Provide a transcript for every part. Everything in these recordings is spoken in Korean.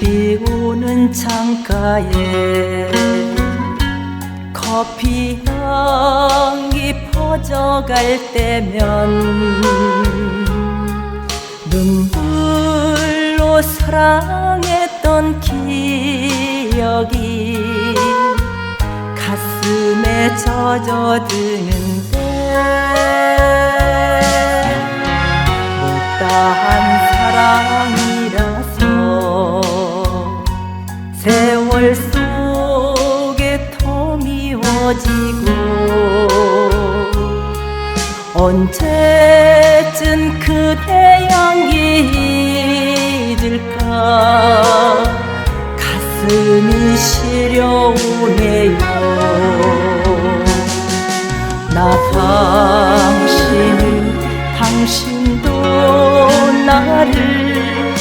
비오는 창가에 커피 향이 퍼져갈 때면 눈물로 사랑했던 기억이 가슴에 젖어드는데 못다한 사랑 언제쯤 그대 향기 잊을까? 가슴이 시려오네요. 나 당신 당신도 나를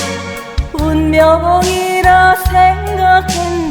운명이라 생각했는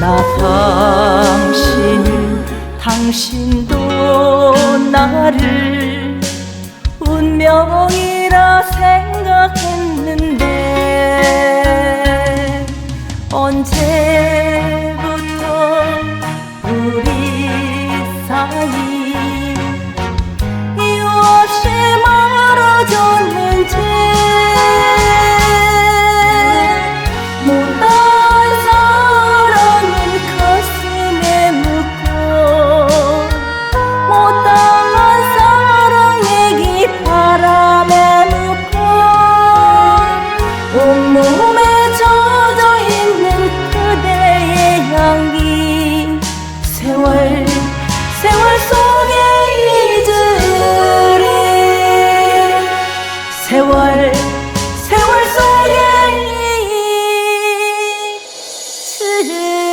나 당신을 당신도 나를 운명이라 생각했는데 언제 Hey.